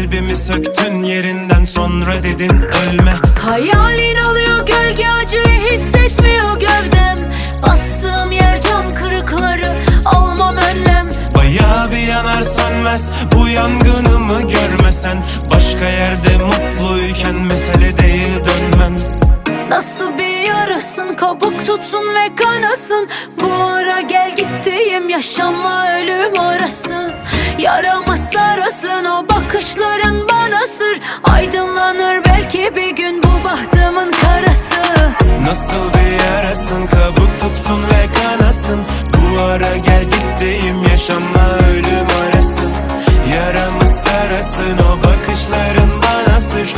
Kalbimi söktün yerinden sonra dedin ölme. Hayalin alıyor gölge acıyı hissetmiyor gövdem. Bastığım yer cam kırıkları almam önlem. Bayağı bir yanar sönmez bu yangınımı görmesen. Başka yerde mutluyken mesele değil dönmen. Nasıl bir yarasın kabuk tutsun ve kanasın. Bu ara gel gittiğim yaşamla ölüm arası. Yaramı sarasın o bakışların aydınlanır Aydınlanır belki bir gün bu bahtımın karası. Nasıl bir yarasın kabuk tutsun ve kanasın. Bu ara gel gittiğim yaşamla ölüm arasın. Yaramı sarasın o bakışların bana sır.